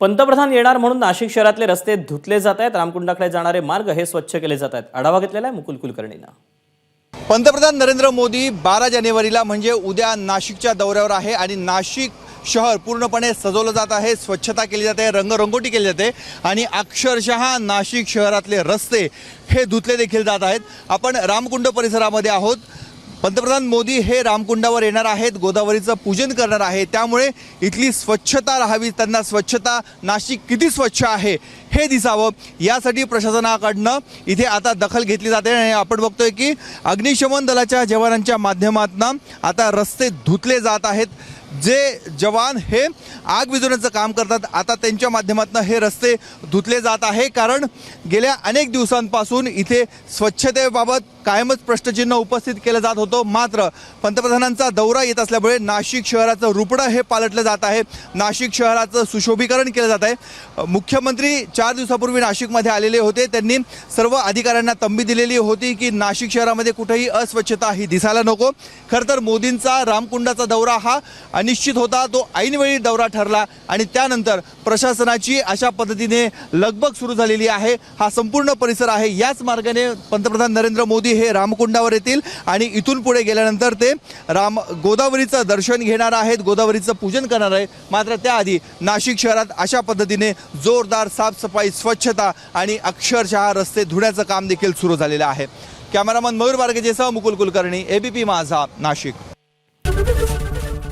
पंतप्रधान येणार म्हणून नाशिक शहरातले रस्ते धुतले जात आहेत. रामकुंडाकडे जाणारे मार्ग हे स्वच्छ केले जात आहेत. आढावा घेतलेला आहे मुकुल कुलकर्णीनं. पंतप्रधान नरेंद्र मोदी बारा जानेवारीला म्हणजे उद्या नाशिकच्या दौऱ्यावर आहे आणि नाशिक शहर पूर्णपणे सजवलं जात आहे स्वच्छता केली जाते रंगरंगोटी केली जाते आणि अक्षरशः नाशिक शहरातले रस्ते हे धुतले देखील जात आहेत. आपण रामकुंड परिसरामध्ये आहोत. पंतप्रधान मोदी हे रामकुंडावर येणार आहेत गोदावरीचं पूजन करणार आहे त्यामुळे इथली स्वच्छता राहावी त्यांना स्वच्छता नाशिक किती स्वच्छ आहे हे दिसावं. यासाठी प्रशासनाकडनं इथे आता दखल घेतली जाते आणि आपण बघतोय की अग्निशमन दलाच्या जवानांच्या माध्यमातून आता रस्ते धुतले जात आहेत. जे जवान हे आग विझवण्याचं काम करतात आता त्यांच्या माध्यमातून हे रस्ते धुतले जात आहे. कारण गेल्या अनेक दिवसांपासून इथे स्वच्छतेबाबत कायमच प्रश्नचिन्ह उपस्थित केलं जात होतं. मात्र पंतप्रधानांचा दौरा येत असल्यामुळे नाशिक शहराचं रुपडं हे पालटलं जात आहे. नाशिक शहराचं सुशोभीकरण केलं जात आहे. मुख्यमंत्री चार दिवसापूर्वी नाशिकमध्ये आलेले होते. त्यांनी सर्व अधिकाऱ्यांना तंबी दिलेली होती की नाशिक शहरामध्ये कुठेही अस्वच्छता ही दिसायला नको. खरं तर मोदींचा रामकुंडाचा दौरा हा अनिश्चित होता तो ऐनवेळी दौरा ठरला आणि त्यानंतर प्रशासनाची अशा पद्धतीने लगबग सुरू झालेली आहे. हा संपूर्ण परिसर आहे. याच मार्गाने पंतप्रधान नरेंद्र मोदी हे रामकुंडावर येतील आणि इथून पुढे गेल्यानंतर ते राम गोदावरीचं दर्शन घेणार आहेत गोदावरीचं पूजन करणार आहेत. मात्र त्याआधी नाशिक शहरात अशा पद्धतीने जोरदार साफसफाई स्वच्छता आणि अक्षरशः रस्ते धुण्याचं काम देखील सुरू झालेलं आहे. कॅमेरामन मयूर बारगेजेसह मुकुल कुलकर्णी एबीपी माझा नाशिक.